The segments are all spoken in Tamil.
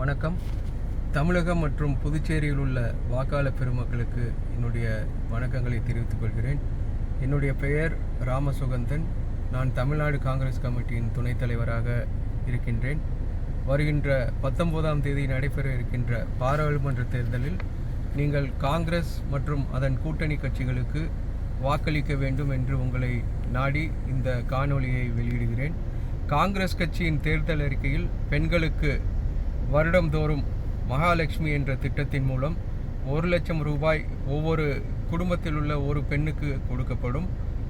வணக்கம். தமிழகம் மற்றும் புதுச்சேரியில் உள்ள வாக்காளர் பெருமக்களுக்கு என்னுடைய வணக்கங்களை தெரிவித்துக் கொள்கிறேன். என்னுடைய பெயர் ராமசுகந்தன். நான் தமிழ்நாடு காங்கிரஸ் கமிட்டியின் துணைத் தலைவராக இருக்கின்றேன். வருகின்ற பத்தொன்பதாம் தேதி நடைபெற இருக்கின்ற பாராளுமன்ற தேர்தலில் நீங்கள் காங்கிரஸ் மற்றும் அதன் கூட்டணி கட்சிகளுக்கு வாக்களிக்க வேண்டும் என்று உங்களை நாடி இந்த காணொளியை வெளியிடுகிறேன். காங்கிரஸ் கட்சியின் தேர்தல் அறிக்கையில் பெண்களுக்கு வருடம்தோறும் மகாலட்சுமி என்ற திட்டத்தின் மூலம் ஒரு லட்சம் ரூபாய் ஒவ்வொரு குடும்பத்தில் உள்ள ஒரு பெண்ணுக்கு கொடுக்கப்படும்.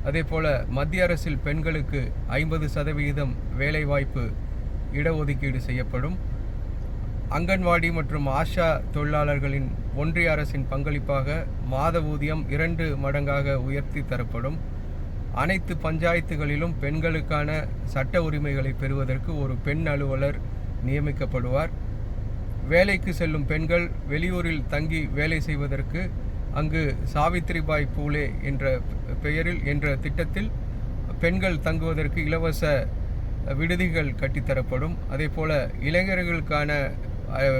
அதே போல் மத்திய அரசில் பெண்களுக்கு ஐம்பது சதவிகிதம் வேலைவாய்ப்பு இடஒதுக்கீடு செய்யப்படும். அங்கன்வாடி மற்றும் ஆஷா தொழிலாளர்களின் ஒன்றிய அரசின் பங்களிப்பாக மாத ஊதியம் இரண்டு மடங்காக உயர்த்தி தரப்படும். அனைத்து பஞ்சாயத்துகளிலும் பெண்களுக்கான சட்ட உரிமைகளை பெறுவதற்கு ஒரு பெண் அலுவலர் நியமிக்கப்படுவார். வேலைக்கு செல்லும் பெண்கள் வெளியூரில் தங்கி வேலை செய்வதற்கு அங்கு சாவித்திரிபாய் பூலே என்ற பெயரில் என்ற திட்டத்தில் பெண்கள் தங்குவதற்கு இலவச விடுதிகள் கட்டித்தரப்படும். அதே போல இளைஞர்களுக்கான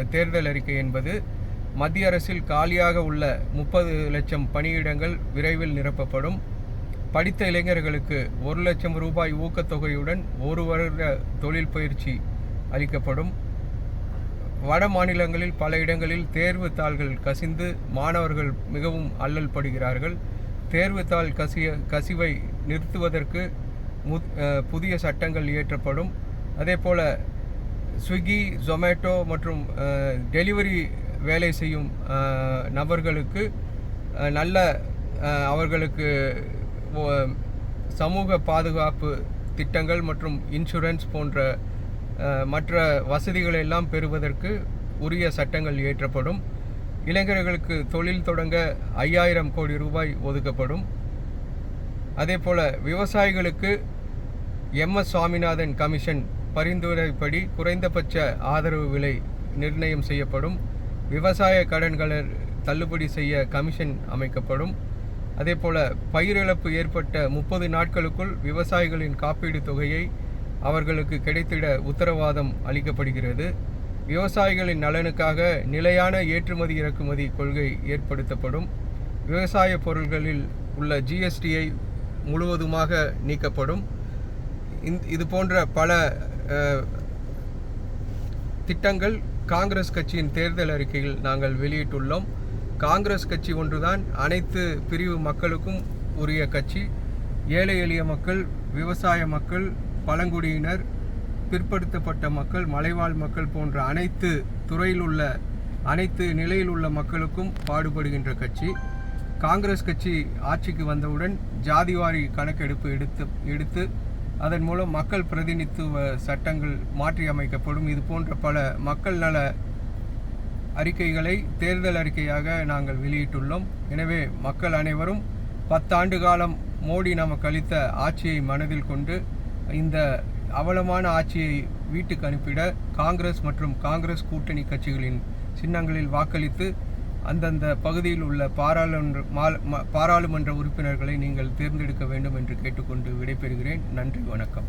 தேர்தல் அறிக்கை என்பது மத்திய அரசில் காலியாக உள்ள முப்பது லட்சம் பணியிடங்கள் விரைவில் நிரப்பப்படும். படித்த இளைஞர்களுக்கு ஒரு லட்சம் ரூபாய் ஊக்கத்தொகையுடன் ஒரு வருட தொழில் பயிற்சி அளிக்கப்படும். வட மாநிலங்களில் பல இடங்களில் தேர்வு தாள்கள் கசிந்து மாணவர்கள் மிகவும் அல்லல் படுகிறார்கள். தேர்வு தாள் கசிய கசிவை நிறுத்துவதற்கு புதிய சட்டங்கள் இயற்றப்படும். அதே போல் ஸ்விக்கி ஜொமேட்டோ மற்றும் டெலிவரி வேலை செய்யும் நபர்களுக்கு நல்ல அவர்களுக்கு சமூக பாதுகாப்பு திட்டங்கள் மற்றும் இன்சூரன்ஸ் போன்ற மற்ற வசதிகளை எல்லாம் பெறுவதற்கு உரிய சட்டங்கள் இயற்றப்படும். இளைஞர்களுக்கு தொழில் தொடங்க ஐயாயிரம் கோடி ரூபாய் ஒதுக்கப்படும். அதே போல விவசாயிகளுக்கு எம். எஸ். சுவாமிநாதன் கமிஷன் பரிந்துரைப்படி குறைந்தபட்ச ஆதரவு விலை நிர்ணயம் செய்யப்படும். விவசாய கடன்களை தள்ளுபடி செய்ய கமிஷன் அமைக்கப்படும். அதே போல் பயிரிழப்பு ஏற்பட்ட முப்பது நாட்களுக்குள் விவசாயிகளின் காப்பீடு தொகையை அவர்களுக்கு கிடைத்திட உத்தரவாதம் அளிக்கப்படுகிறது. விவசாயிகளின் நலனுக்காக நிலையான ஏற்றுமதி இறக்குமதி கொள்கை ஏற்படுத்தப்படும். விவசாய பொருட்களில் உள்ள ஜிஎஸ்டியை முழுவதுமாக நீக்கப்படும். இது போன்ற பல திட்டங்கள் காங்கிரஸ் கட்சியின் தேர்தல் அறிக்கையில் நாங்கள் வெளியிட்டுள்ளோம். காங்கிரஸ் கட்சி ஒன்றுதான் அனைத்து பிரிவு மக்களுக்கும் உரிய கட்சி. ஏழை எளிய மக்கள் விவசாய மக்கள் பழங்குடியினர் பிற்படுத்தப்பட்ட மக்கள் மலைவாழ் மக்கள் போன்ற அனைத்து துறையில் உள்ள அனைத்து நிலையில் உள்ள மக்களுக்கும் பாடுபடுகின்ற கட்சி. காங்கிரஸ் கட்சி ஆட்சிக்கு வந்தவுடன் ஜாதிவாரி கணக்கெடுப்பு எடுத்து எடுத்து அதன் மூலம் மக்கள் பிரதிநிதித்துவ சட்டங்கள் மாற்றி அமைக்கப்படும் இது போன்ற பல மக்கள் நல அறிக்கைகளை தேர்தல் அறிக்கையாக நாங்கள் வெளியிட்டுள்ளோம். எனவே மக்கள் அனைவரும் பத்தாண்டு காலம் மோடி நமக்கு அளித்த ஆட்சியை மனதில் கொண்டு இந்த அவலமான ஆட்சியை வீட்டுக்கு அனுப்பிட காங்கிரஸ் மற்றும் காங்கிரஸ் கூட்டணி கட்சிகளின் சின்னங்களில் வாக்களித்து அந்தந்த பகுதியில் உள்ள பாராளுமன்ற பாராளுமன்ற உறுப்பினர்களை நீங்கள் தேர்ந்தெடுக்க வேண்டும் என்று கேட்டுக்கொண்டு விடைபெறுகிறேன். நன்றி வணக்கம்.